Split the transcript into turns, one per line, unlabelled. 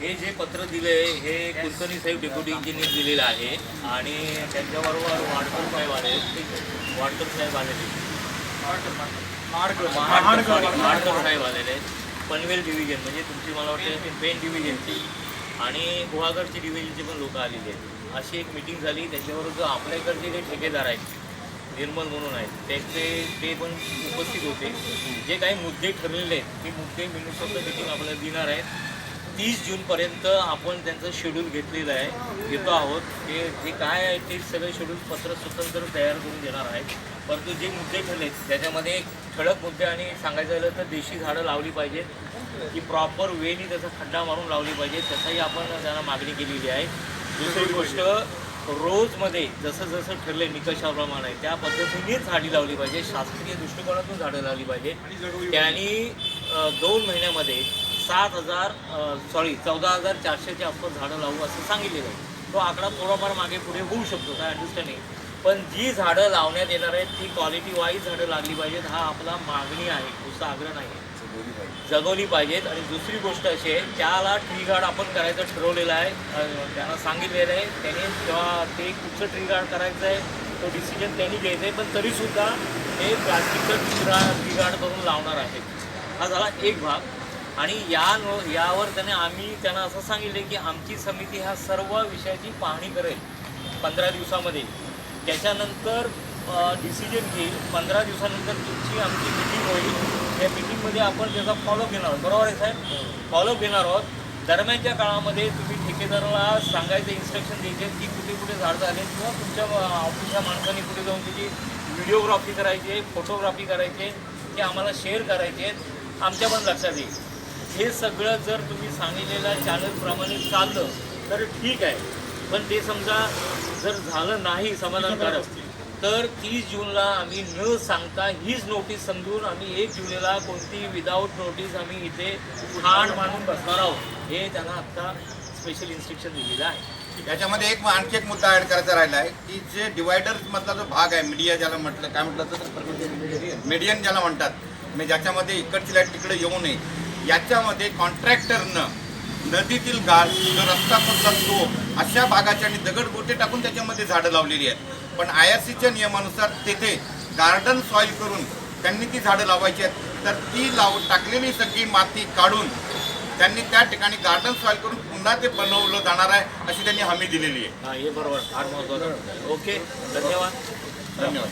हे जे पत्र दिले हे कुलकर्णी साहेब डेप्युटी इंजिनियर दिलेलं आहे आणि त्यांच्याबरोबर वाडकर साहेब आले. वाडकर साहेब आलेले. महाडकर साहेब आलेले. पनवेल डिव्हिजन म्हणजे तुमची मला वाटतं पेन डिव्हिजनची आणि गुहागडची डिव्हिजनचे पण लोक आलेले आहेत. अशी एक मिटिंग झाली. त्याच्याबरोबर जो आपल्या जे ठेकेदार आहेत निर्मल म्हणून आहेत. त्याचे ते पण उपस्थित होते. जे काही मुद्दे ठरलेले आहेत ते मुद्दे मिनिस्टरचं मिटिंग आपल्याला देणार आहेत. तीस जूनपर्यंत आपण त्यांचं शेड्यूल घेतलेलं आहे. घेतो आहोत. ते जे काय आहे ते सगळे शेड्यूल पत्र स्वतंत्र तयार करून देणार आहेत. परंतु जे मुद्दे ठरले त्याच्यामध्ये ठळक मुद्दे आणि सांगायचं झालं तर देशी झाडं लावली पाहिजेत. की प्रॉपर वेनी त्याचा खड्डा मारून लावली पाहिजे त्याचाही आपण त्यांना मागणी केलेली आहे. दुसरी गोष्ट रोजमध्ये जसं जसं ठरले निकषाप्रमाणे त्या पद्धतीनेच झाडी लावली पाहिजे. शास्त्रीय दृष्टिकोनातून झाडं लावली पाहिजे. त्यांनी दोन महिन्यामध्ये सात हजार सॉरी चौदा हजार चारशेच्या आसपास झाडं लावू असं सांगितलेलं आहे. तो आकडा थोडाफार मागे पुढे होऊ शकतो काय अंडरस्टँडिंग पण जी झाडं लावण्यात येणार आहेत ती क्वालिटी वाईज झाडं लागली पाहिजेत. हा आपला मागणी आहे नुसता आग्रह नाही जगवली पाहिजेत. आणि दुसरी गोष्ट अशी आहे त्याला ट्री गार्ड आपण करायचं ठरवलेलं आहे त्यांना सांगितलेलं आहे त्याने तेव्हा ते कुठचं ट्री गार्ड करायचं आहे तो डिसिजन त्यांनी घ्यायचा आहे. पण तरीसुद्धा हे प्लास्टिकचं ट्री गार्ड ट्री गार्ड करून लावणार आहे हा झाला एक भाग. आणि या यावर त्याने आम्ही त्यांना असं सांगितले की आमची समिती ह्या सर्व विषयाची पाहणी करेल. पंधरा दिवसामध्ये. त्याच्यानंतर डिसिजन घेईल. पंधरा दिवसानंतर तुमची आमची मिटिंग होईल. त्या मिटिंगमध्ये आपण त्याचा फॉलोअप घेणार आहोत. बरोबर आहे साहेब? फॉलोअप घेणार आहोत. दरम्यानच्या काळामध्ये तुम्ही ठेकेदाराला सांगायचं इन्स्ट्रक्शन द्यायचे की कुठे कुठे झाड झाले किंवा तुमच्या ऑफिसच्या माणसांनी कुठे जाऊन त्याची व्हिडिओग्राफी करायची आहे फोटोग्राफी करायची आहे ते आम्हाला शेअर करायचे. आहेत आमच्या पण लक्षात येईल. हे सगळं जर तुम्ही सांगितलेल्या चॅनलप्रमाणे चाललं तर ठीक आहे. पण ते समजा जर झालं नाही समाधानकारक तर तीस जूनला आम्ही न सांगता हीच नोटीस समजून आम्ही एक जुलैला कोणती विदाऊट नोटीस आम्ही इथे ठाण मानून बसणार आहोत हे त्यांना आत्ता स्पेशल इन्स्ट्रक्शन दिलेलं आहे.
याच्यामध्ये एक आणखी एक मुद्दा ऍड करायचा राहिला आहे की जे डिवायडर्स मधला जो भाग आहे मीडिया ज्याला म्हटलं काय म्हटलं तर मीडियन ज्याला म्हणतात. म्हणजे ज्याच्यामध्ये इकडची लाइट तिकडे येऊ नये. याच्यामध्ये कॉन्ट्रॅक्टरनं नदीतील गाळ जो रस्ता फुटला तो अशा भागाच्या आणि दगडगोटे टाकून त्याच्यामध्ये झाडं लावलेली आहेत. पण आय आर सीच्या नियमानुसार तेथे गार्डन सॉईल करून त्यांनी ती झाडं लावायची आहेत. तर ती लाव टाकलेली सगळी माती काढून त्यांनी त्या ठिकाणी गार्डन सॉईल करून पुन्हा ते बनवलं जाणार आहे अशी त्यांनी हमी दिलेली आहे.
हा हे बरोबर. फार महत्त्वाचं. ओके धन्यवाद.
धन्यवाद.